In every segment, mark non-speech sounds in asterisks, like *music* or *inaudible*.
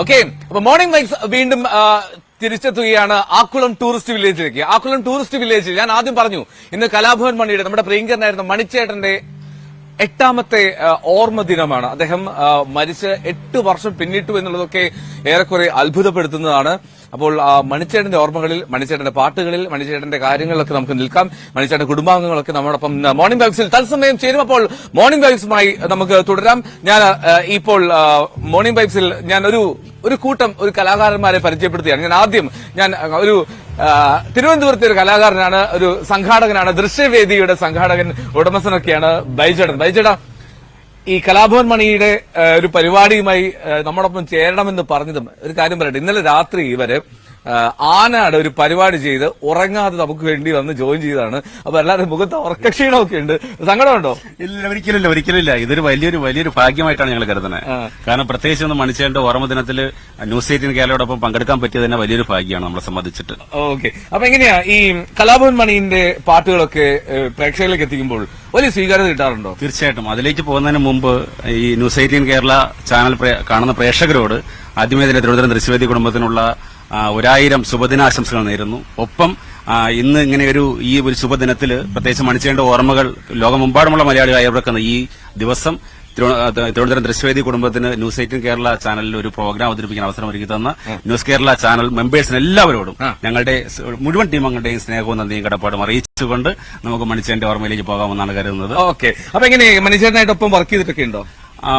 Okay അപ്പൊ morning വൈക്സ് വീണ്ടും തിരിച്ചെത്തുകയാണ് ആക്കുളം ടൂറിസ്റ്റ് വില്ലേജിലേക്ക് ആക്കുളം ടൂറിസ്റ്റ് വില്ലേജിൽ ഞാൻ ആദ്യം പറഞ്ഞു ഇന്ന് കലാഭവൻ മണിയുടെ നമ്മുടെ പ്രിയങ്കരനായിരുന്ന മണിച്ചേട്ടന്റെ എട്ടാമത്തെ ഓർമ്മ ദിനമാണ്. അദ്ദേഹം മരിച്ച് എട്ട് വർഷം പിന്നിട്ടു എന്നുള്ളതൊക്കെ ഏറെക്കുറെ അത്ഭുതപ്പെടുത്തുന്നതാണ്. അപ്പോൾ മണിച്ചേട്ടന്റെ ഓർമ്മകളിൽ മണിച്ചേട്ടന്റെ പാട്ടുകളിൽ മണിച്ചേട്ടന്റെ കാര്യങ്ങളിലൊക്കെ നമുക്ക് നിൽക്കാം. മണിച്ചേട്ടന്റെ കുടുംബാംഗങ്ങളൊക്കെ നമ്മോടൊപ്പം മോർണിംഗ് വൈബ്സിൽ തത്സമയം ചേരും. അപ്പോൾ മോർണിംഗ് വൈബ്സുമായി നമുക്ക് തുടരാം. ഞാൻ ഇപ്പോൾ മോർണിംഗ് വൈബ്സിൽ ഞാൻ ഒരു ഒരു കൂട്ടം ഒരു കലാകാരന്മാരെ പരിചയപ്പെടുത്തുകയാണ്. ഞാൻ ആദ്യം ഞാൻ ഒരു തിരുവനന്തപുരത്തെ ഒരു കലാകാരനാണ് ഒരു സംഘാടകനാണ് ദൃശ്യവേദിയുടെ സംഘാടകൻ ഉടമസ്ഥനൊക്കെയാണ് ബൈജടൻ ബൈജട ഈ കലാഭവൻ മണിയുടെ ഒരു പരിപാടിയുമായി നമ്മോടൊപ്പം ചേരണമെന്ന് പറഞ്ഞതും ഒരു കാര്യം പറയട്ടെ. ഇന്നലെ രാത്രി ഇവർ ആനാട് ഒരു പരിപാടി ചെയ്ത് ഉറങ്ങാതെ നമുക്ക് വേണ്ടി വന്ന് ജോയിൻ ചെയ്താണ് അപ്പൊ എല്ലാവരും മുഖത്ത് ഉറക്കക്ഷീണമൊക്കെ ഉണ്ട്. സങ്കടമുണ്ടോ? ഇല്ല ഒരിക്കലും ഒരിക്കലില്ല ഒരിക്കലും ഇല്ല. ഇതൊരു വലിയൊരു വലിയൊരു ഭാഗ്യമായിട്ടാണ് ഞങ്ങൾ കരുതുന്നത്. കാരണം പ്രത്യേകിച്ച് ഒന്ന് മണിച്ചേന്റെ ഓർമ്മ ദിനത്തിൽ ന്യൂസ് എയ്റ്റീൻ കേരളയോടൊപ്പം പങ്കെടുക്കാൻ പറ്റിയത് തന്നെ വലിയൊരു ഭാഗ്യമാണ് നമ്മളെ സംബന്ധിച്ചിട്ട്. ഓക്കെ. അപ്പൊ എങ്ങനെയാ ഈ കലാഭവൻ മണിന്റെ പാട്ടുകളൊക്കെ പ്രേക്ഷകരിലേക്ക് എത്തിക്കുമ്പോൾ വലിയ സ്വീകാര്യത കിട്ടാറുണ്ടോ? തീർച്ചയായിട്ടും. അതിലേക്ക് പോകുന്നതിന് മുമ്പ് ഈ ന്യൂസ് എയ്റ്റീൻ കേരള ചാനൽ കാണുന്ന പ്രേക്ഷകരോട് ആദ്യമേ തന്നെ തിരുവനന്തപുരം ദൃശ്യവേദി കുടുംബത്തിനുള്ള ഒരായിരം ശുഭദിനാശംസകൾ നേരുന്നു. ഒപ്പം ഇന്ന് ഇങ്ങനെ ഒരു ഈ ഒരു ശുഭദിനത്തിൽ പ്രത്യേകിച്ച് മണിച്ചേണ്ട ഓർമ്മകൾ ലോകമെമ്പാടുമുള്ള മലയാളികൾ ഈ ദിവസം തിരുവ- തിരുവനന്തപുരം ദൃശ്യവേദി കുടുംബത്തിന് ന്യൂസ് എയ്റ്റീൻ കേരള ചാനലിൽ ഒരു പ്രോഗ്രാം അവതരിപ്പിക്കാൻ അവസരം ഒരുക്കി തന്ന ന്യൂസ് കേരള ചാനൽ മെമ്പേഴ്സിന് എല്ലാവരോടും ഞങ്ങളുടെ മുഴുവൻ ടീം അംഗങ്ങളുടെയും സ്നേഹവും നന്ദിയും കടപ്പാടും അറിയിച്ചുകൊണ്ട് നമുക്ക് മണിച്ചേന്റെ ഓർമ്മയിലേക്ക് പോകാമെന്നാണ് കരുതുന്നത്. ഓക്കെ. അപ്പൊ എങ്ങനെ മനുഷ്യനായിട്ടൊപ്പം വർക്ക് ചെയ്തിട്ടൊക്കെ ഉണ്ടോ?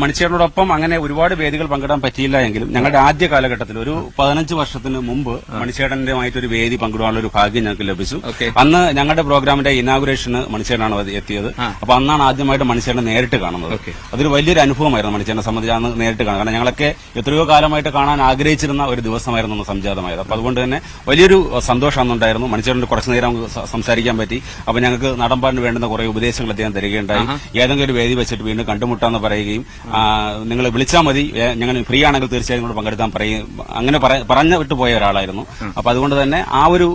മണിച്ചേട്ടനോടൊപ്പം അങ്ങനെ ഒരുപാട് വേദികൾ പങ്കിടാൻ പറ്റിയില്ല എങ്കിലും ഞങ്ങളുടെ ആദ്യ കാലഘട്ടത്തിൽ ഒരു പതിനഞ്ച് വർഷത്തിന് മുമ്പ് മണിച്ചേട്ടന്റെ ഒരു വേദി പങ്കിടാനുള്ള ഒരു ഭാഗ്യം ഞങ്ങൾക്ക് ലഭിച്ചു. അന്ന് ഞങ്ങളുടെ പ്രോഗ്രാമിന്റെ ഇനാഗുറേഷന് മണിച്ചേട്ടനാണ് എത്തിയത്. അപ്പൊ അന്നാണ് ആദ്യമായിട്ട് മണിച്ചേട്ടനെ നേരിട്ട് കാണുന്നത്. അതൊരു വലിയൊരു അനുഭവമായിരുന്നു മണിച്ചേട്ടനെ സംബന്ധിച്ച് അന്ന് നേരിട്ട് കാണുക കാരണം ഞങ്ങളൊക്കെ എത്രയോ കാലമായിട്ട് കാണാൻ ആഗ്രഹിച്ചിരുന്ന ഒരു ദിവസമായിരുന്നു അന്ന് സംജാതമായത്. അപ്പൊ അതുകൊണ്ട് തന്നെ വലിയൊരു സന്തോഷം അന്നുണ്ടായിരുന്നു മണിച്ചേട്ടന് കുറച്ചു നേരം സംസാരിക്കാൻ പറ്റി. അപ്പൊ ഞങ്ങൾക്ക് നടമ്പാടിന് വേണ്ടുന്ന കുറെ ഉപദേശങ്ങൾ അദ്ദേഹം തരികയുണ്ടായി. ഏതെങ്കിലും ഒരു വേദി വെച്ചിട്ട് വീണ്ടും കണ്ടുമുട്ടാന്ന് പറയുകയും നിങ്ങൾ വിളിച്ചാൽ മതി. ഞങ്ങൾ ഫ്രീ ആണെങ്കിൽ തീർച്ചയായും നിങ്ങൾ പങ്കെടുക്കാൻ പറയും. അങ്ങനെ പറഞ്ഞ വിട്ടു പോയ ഒരാളായിരുന്നു. അപ്പൊ അതുകൊണ്ട് തന്നെ ആ ഒരു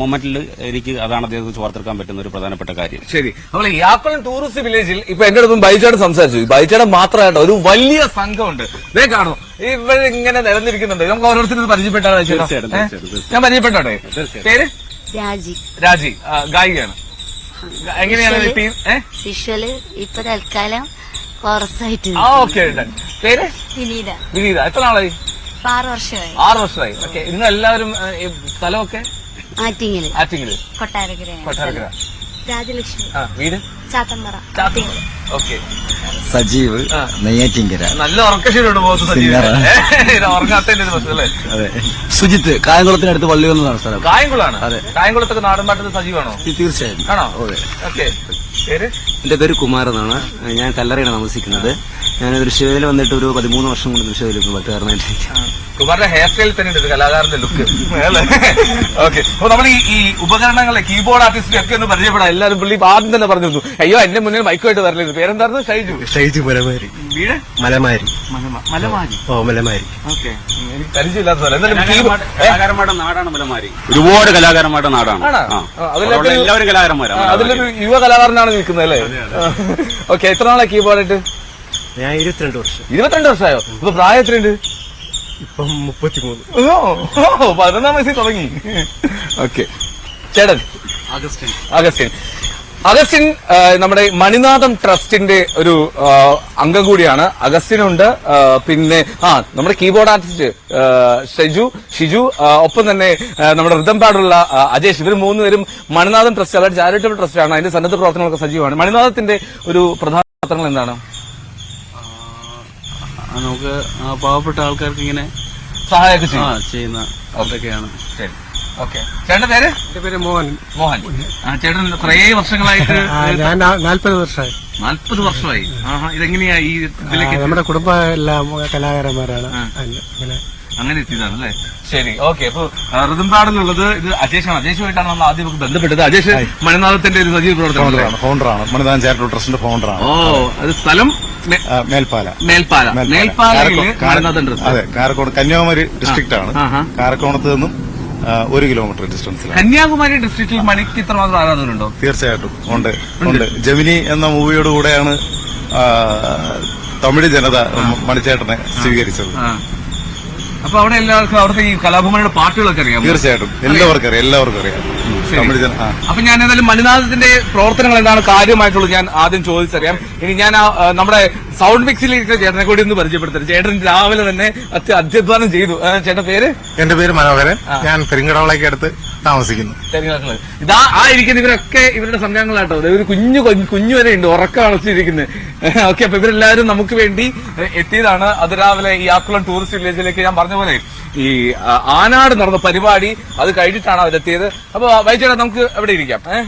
മൊമെന്റിൽ എനിക്ക് അതാണ് അദ്ദേഹത്തെ ചോർത്തെടുക്കാൻ പറ്റുന്ന ഒരു പ്രധാനപ്പെട്ട കാര്യം. ശരി. നമ്മൾ യാക്കുളം ടൂറിസ്റ്റ് വില്ലേജിൽ ഇപ്പൊ എന്റെ അടുത്തും ബൈച്ചാട് സംസാരിച്ചു. ബൈച്ചാട് മാത്രമായിട്ട് ഒരു വലിയ സംഘമുണ്ട്. ഇതേ കാണുന്നു ഇവരിങ്ങനെ നിലനിൽക്കുന്നുണ്ട് നമുക്ക് ഓരോരുത്തരും പരിചയപ്പെട്ടാണ് ഞാൻ പരിചയപ്പെട്ടോ പേര്? രാജി. രാജി. ഗായികയാണ്. എങ്ങനെയാണ് ഈ ടീം വിഷ്വൽ ഇപ്പൊ തൽക്കാലം ആ ഓക്കെ പേര്? വിനീത. വിനീത. എത്ര നാളായി? ആറ് വർഷമായി. ആറ് വർഷമായി. ഓക്കെ ഇന്ന് എല്ലാവരും സ്ഥലമൊക്കെ? ആറ്റിങ്ങൽ. ആറ്റിങ്ങിൽ. കൊട്ടാരക്കര കൊട്ടാരക്കര. രാജലക്ഷ്മി. ആ വീട് ചാത്തമ്പറ ചാത്തിങ്ങൽ ഓക്കെ. സജീവ് ആ. നെയ്യാറ്റിങ്കര. നല്ല ഉറക്കശീലുണ്ട് ബോസ് സജീവ്. ഉറങ്ങാത്തതിന്റെ അല്ലേ സുജിത്ത് കായംകുളത്തിനടുത്ത് വള്ളിയൊന്നതാണ് സ്ഥലം. കായംകുളാണ്? അതെ. കായംകുളത്തൊക്കെ നാടൻ പാട്ടത്തിൽ സജീവാണോ? തീർച്ചയായും. ആണോ? ഓക്കെ. പേര്? എന്റെ പേര് കുമാർ എന്നാണ്. ഞാൻ കല്ലറയാണ് താമസിക്കുന്നത്. ഞാൻ തൃശ്ശൂരിൽ വന്നിട്ട് ഒരു പതിമൂന്ന് വർഷം കൊണ്ട് തൃശ്ശൂരിൽ പാട്ടുകാരനായിട്ടിരിക്കും കുമാറിന്റെ ഹെയർ സ്റ്റൈൽ തന്നെ ഉണ്ട് കലാകാരന്റെ ലുക്ക് ഓക്കെ. അപ്പൊ നമ്മൾ ഈ ഈ ഉപകരണങ്ങളെ കീബോർഡ് ആർട്ടിസ്റ്റിനെ ഒക്കെ ഒന്ന് പരിചയപ്പെടാം. എല്ലാവരും പുള്ളി ആദ്യം തന്നെ പറഞ്ഞു തന്നു അയ്യോ എന്റെ മുന്നിൽ മൈക്കുമായിട്ട് വരలేదు പേരെന്തായിരുന്നു? ഷൈജു. ഷൈജു മലമാരി. വീട്? മലമാരി. മലമ- മലമാരി. ഓ മലമാരി. ഓക്കെ. എനിക്ക് പരിചയമില്ലാത്ത സ്ഥലം എന്തായാലും keyboard- ഏ? കലാകാരന്മാരുടെ നാടാണ് മലമാരി. ഒരുപാട് കലാകാരന്മാരുടെ നാടാണ്. എല്ലാവരും കലാകാരന്മാരാണ് അതിലൊരു യുവ കലാകാരനാണ് നിൽക്കുന്നത് അല്ലേ? ഓക്കെ എത്ര നാളെ കീബോർഡായിട്ട് ഞാൻ ഇരുപത്തിരണ്ട് വർഷം. ഇരുപത്തിരണ്ട് വർഷമായോ? ഇപ്പൊ പ്രായം എത്രയുണ്ട്? ഇപ്പം മുപ്പത്തിമൂന്ന്. ഓ ഓ, പതിനൊന്നാം വയസ്സിൽ തുടങ്ങി. ഓക്കെ. ചേട്ടൻ അഗസ്റ്റിൻ. അഗസ്റ്റിൻ. നമ്മുടെ മണിനാഥം ട്രസ്റ്റിന്റെ ഒരു അംഗം കൂടിയാണ്. അഗസ്റ്റിനുണ്ട് പിന്നെ ആ നമ്മുടെ കീബോർഡ് ആർട്ടിസ്റ്റ് ഷെജു ഷിജു ഒപ്പം തന്നെ നമ്മുടെ റിതം പാടുള്ള അജേഷ് ഇവർ മൂന്നുപേരും മണിനാഥം ട്രസ്റ്റ് അതായത് ചാരിറ്റബിൾ ട്രസ്റ്റാണ് അതിന്റെ സന്നദ്ധ പ്രവർത്തനങ്ങളൊക്കെ സജീവമാണ്. മണിനാഥത്തിന്റെ ഒരു പ്രധാന പ്രവർത്തനങ്ങൾ എന്താണ്? നമുക്ക് പാവപ്പെട്ട ആൾക്കാർക്ക് ഇങ്ങനെ സഹായമൊക്കെ ചെയ്യുന്ന അതൊക്കെയാണ് ശരി. ഓക്കെ. ചേട്ടന്റെ പേര്? എന്റെ പേര് മോഹൻ. മോഹൻ. ആ, ചേട്ടൻ കുറേ വർഷങ്ങളായിട്ട് ഞാൻ വർഷമായി. നാല്പത് വർഷമായി. ഇതെങ്ങനെയാ ഈ ഇതിലേക്ക് നമ്മുടെ കുടുംബ എല്ലാം കലാകാരന്മാരാണ്. അതിന് അങ്ങനെ എത്തിയതാണ് അല്ലേ ശരി ഓക്കെ. അപ്പൊ ഋതുംപാടിലുള്ളത് ഇത് അജേഷാണ്. അജേഷുമായിട്ടാണ് നമ്മൾ ആദ്യം ബന്ധപ്പെട്ടത്. അജേഷ് മണിനാഥത്തിന്റെ ഒരു സജീവ പ്രവർത്തനം ഫൗണ്ടറാണ് മണിനാഥൻ ചാരിറ്റബിൾ ട്രസ്റ്റിന്റെ ഫൗണ്ടറാണ് ഓ അത് സ്ഥലം മേൽപ്പാല. മേൽപ്പാല. മേൽപ്പാലയിൽ മണിനാഥൻ ട്രസ്റ്റ് അതെ കാരക്കോണം കന്യാകുമാരി ഡിസ്ട്രിക്റ്റ് ആണ്. കാരക്കോണത്ത് നിന്നും ഒരു കിലോമീറ്റർ ഡിസ്റ്റൻസിലാണ്. കന്യാകുമാരി ഡിസ്ട്രിക്റ്റിൽ മണിക്ക് ഇത്രമാത്രം ആരാധകരുണ്ടോ? തീർച്ചയായിട്ടും. ഉണ്ട്. ഉണ്ട്. ജമിനി എന്ന മൂവിയോട് കൂടെയാണ് തമിഴ് ജനത മണിച്ചേട്ടനെ സ്വീകരിച്ചത്. അപ്പൊ അവിടെ എല്ലാവർക്കും അവിടുത്തെ ഈ കലാഭവനയുടെ പാട്ടുകളൊക്കെ അറിയാം തീർച്ചയായിട്ടും. എല്ലാവർക്കും അറിയാം. എല്ലാവർക്കും അറിയാം. അപ്പൊ ഞാൻ ഏതായാലും മനുനാഥത്തിന്റെ പ്രവർത്തനങ്ങൾ എന്താണ് കാര്യമായിട്ടുള്ളത് ഞാൻ ആദ്യം ചോദിച്ചറിയാം. ഇനി ഞാൻ നമ്മുടെ സൗണ്ട് മിക്സിലേക്ക് ചേട്ടനെ കൂടി ഒന്ന് പരിചയപ്പെടുത്തരുത്. ചേട്ടൻ രാവിലെ തന്നെ അത്യ അധ്യധ്വാനം ചെയ്തു. ചേട്ടന്റെ പേര്? എന്റെ പേര് മനോഹരൻ. ഞാൻ പെരിങ്കടവളയ്ക്ക് അടുത്ത് താമസിക്കുന്നു. ഇതാ ആ ഇരിക്കുന്ന ഇവരൊക്കെ ഇവരുടെ സംഘങ്ങളാട്ടോ ഒരു കുഞ്ഞു കുഞ്ഞു വരെ ഉണ്ട്. ഉറക്കം അടച്ചിരിക്കുന്നത് *laughs* ഓക്കെ അപ്പൊ ഇവരെല്ലാവരും നമുക്ക് വേണ്ടി എത്തിയതാണ്. അത് രാവിലെ ഈ ആക്കുളം ടൂറിസ്റ്റ് വില്ലേജിലേക്ക് ഞാൻ പറഞ്ഞ പോലെ ഈ ആനാട് നടന്ന പരിപാടി അത് കഴിഞ്ഞിട്ടാണ് അവരെത്തിയത് അപ്പോൾ വൈചേട്ടാ നമുക്ക് എവിടെ ഇരിക്കാം ഏഹ്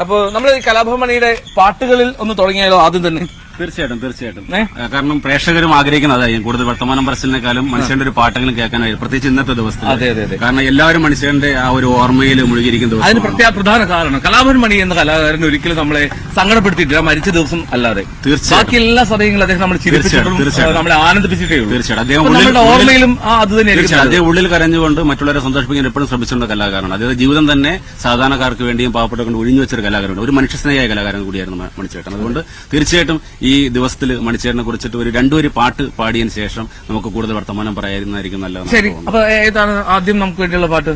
അപ്പൊ നമ്മൾ ഈ കലാഭവമണിയുടെ പാട്ടുകളിൽ ഒന്ന് തുടങ്ങിയാലോ ആദ്യം തന്നെ? തീർച്ചയായിട്ടും തീർച്ചയായിട്ടും. കാരണം പ്രേക്ഷകരും ആഗ്രഹിക്കുന്ന അതായിരിക്കും കൂടുതൽ വർത്തമാനം പറച്ചിലിനേക്കാളും മനുഷ്യന്റെ ഒരു പാട്ടെങ്കിലും കേൾക്കാനായി പ്രത്യേകിച്ച് ഇന്നത്തെ ദിവസത്തിൽ. അതെ, അതെ, അതെ. കാരണം എല്ലാവരും മനുഷ്യന്റെ ആ ഒരു ഓർമ്മയിൽ മുഴുകിയിരിക്കുന്ന അതിന് പ്രത്യേക പ്രധാന കാരണം കലാഭവൻ മണി എന്ന കലാകാരൻ ഒരിക്കലും നമ്മളെ സങ്കടപ്പെടുത്തിയിട്ടില്ല. മരിച്ച ദിവസം അല്ലാതെ. തീർച്ചയായും. ബാക്കി എല്ലാ സമയങ്ങളും അദ്ദേഹം നമ്മൾ ചിരിപ്പിച്ചിട്ടും നമ്മളെ ആനന്ദിപ്പിച്ചിട്ടേ ഉള്ളൂ. തീർച്ചയായും. അദ്ദേഹം ഉള്ളിൽ- ഓർമ്മയിലും ആ അത് തീർച്ചയായും അദ്ദേഹം ഉള്ളിൽ കരഞ്ഞുകൊണ്ട് മറ്റുള്ളവരെ സന്തോഷിപ്പിക്കാൻ എപ്പോഴും ശ്രമിച്ചിട്ടുണ്ട് കലാകാരനാണ്. അതായത് ജീവിതം തന്നെ സാധാരണക്കാർക്ക് വേണ്ടിയും പാവപ്പെട്ടവർക്ക് ഒഴിഞ്ഞു വെച്ചൊരു കലാകാരനാണ്. ഒരു മനുഷ്യസ്നേഹിയായ കലാകാരൻ കൂടിയായിരുന്നു മണിച്ചേട്ടൻ. അതുകൊണ്ട് തീർച്ചയായിട്ടും ഈ ദിവസത്തിൽ മണിച്ചേരനെ കുറിച്ചിട്ട് ഒരു രണ്ടുപേര് പാട്ട് പാടിയതിനു ശേഷം നമുക്ക് കൂടുതൽ വർത്തമാനം പറയായിരുന്നായിരിക്കും നല്ലത് ശരി. അപ്പൊ ഏതാണ് ആദ്യം നമുക്ക് വേണ്ടിയുള്ള പാട്ട്?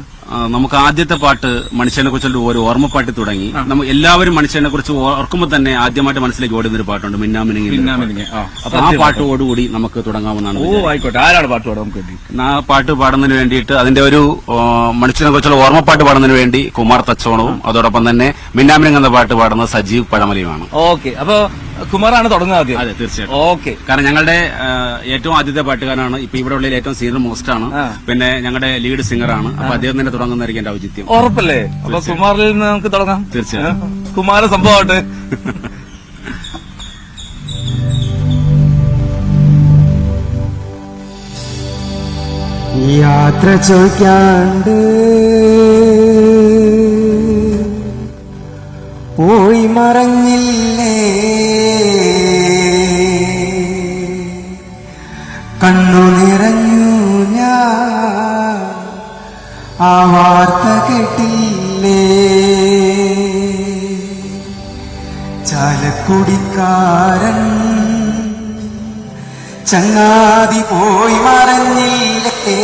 നമുക്ക് ആദ്യത്തെ പാട്ട് മനുഷ്യനെ കുറിച്ചുള്ള ഒരു ഓർമ്മപ്പാട്ട് തുടങ്ങി. നമ്മൾ എല്ലാവരും മനുഷ്യനെ കുറിച്ച് ഓർക്കുമ്പോൾ തന്നെ ആദ്യമായിട്ട് മനസ്സിലേക്ക് ഓടുന്ന ഒരു പാട്ടുണ്ട് മിന്നാമിനിങ്ങി. അപ്പൊ ആ പാട്ടോടുകൂടി നമുക്ക് തുടങ്ങാവുന്നതാണ് ഓ ആയിക്കോട്ടെ. ആരാണ് പാട്ട് പാടാൻ വേണ്ടി? ആ പാട്ട് പാടുന്നതിന് വേണ്ടിയിട്ട് അതിന്റെ ഒരു മനുഷ്യനെ കുറിച്ചുള്ള ഓർമ്മപ്പാട്ട് പാടുന്നതിന് വേണ്ടി കുമാർ തച്ചോണവും അതോടൊപ്പം തന്നെ മിന്നാമിനിങ് എന്ന പാട്ട് പാടുന്ന സജീവ് പഴമലയുമാണ്. ഓക്കെ അപ്പൊ കുമാറാണ് തുടങ്ങുന്നത് ആദ്യം? അതെ തീർച്ചയായിട്ടും. ഓക്കെ. കാരണം ഞങ്ങളുടെ ഏറ്റവും ആദ്യത്തെ പാട്ടുകാരനാണ് ഇപ്പൊ ഇവിടെ ഉള്ള ഏറ്റവും സീനിയർ മോസ്റ്റ് ആണ് പിന്നെ ഞങ്ങളുടെ ലീഡ് സിംഗർ ആണ് അപ്പൊ അദ്ദേഹം തന്നെ തുടങ്ങുന്നതായിരിക്കും എന്റെ ഔചിത്യം. ഉറപ്പല്ലേ? അപ്പൊ കുമാറിൽ നിന്ന് നമുക്ക് തുടങ്ങാം. തീർച്ചയായും. ഏ? കുമാര സംഭവമായിട്ട്. യാത്ര ചോദിക്കാണ്ട് കേട്ടില്ലേ ചാലക്കുടിക്കാരൻ ചങ്ങാതി പോയി മറഞ്ഞില്ലേ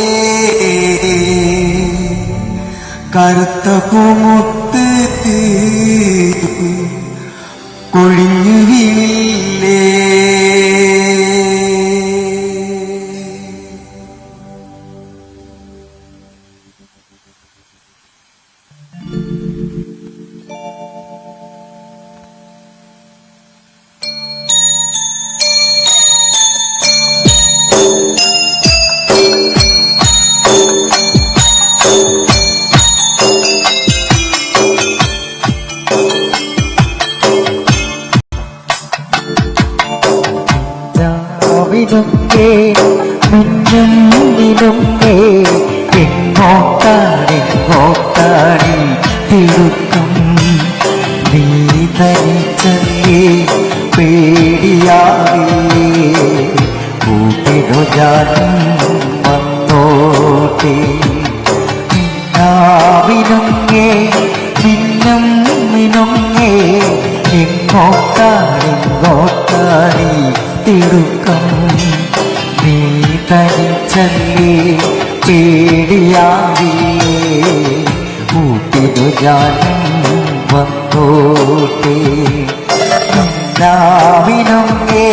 കറുത്ത പൂമുത്ത് മിനുങ്ങേ എങ്ങോട്ടാണെങ്ങോട്ടാണി തിടുക്കം. നീ തനിച്ചല്ലേ പേടിയാവേ കൂട്ടിനു ഞാനും വന്നോട്ടെ രാവിനുങ്ങേ മിന്നും മിനുങ്ങേ എങ്ങോട്ടാണെങ്ങോട്ടാണി തിടുക്കം. നീ തനിച്ചല്ലേ പേടിയാവേ കൂട്ടിനു ഞാനും വന്നോട്ടെ. രാവിനുങ്ങേ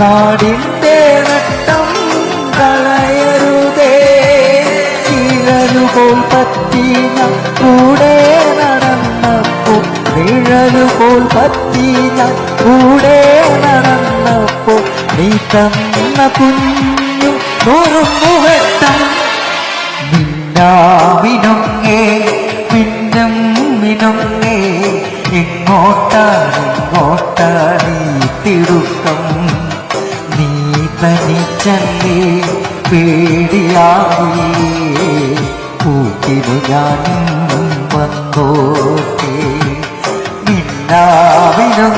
നാടിന്റെ നട്ടം കളയരുതേ. പറ്റി ഞാൻ കൂടെ നടന്നപ്പോൾ പറ്റി ഞാൻ കൂടെ നടന്നപ്പോൾ നീ തന്ന കുഞ്ഞു നുറുങ്ങു മുഹത്തം മിന്നാവിനൊങ്ങേ മിന്നും മിനൊങ്ങേ ഇങ്ങോട്ടാണ് ഇങ്ങോട്ടാണ് ഈ തിടുക്കം നീ പേടിയാവേ പൂക്കിനു ഞാനും വന്നോട്ടെ. മിന്നാവിനും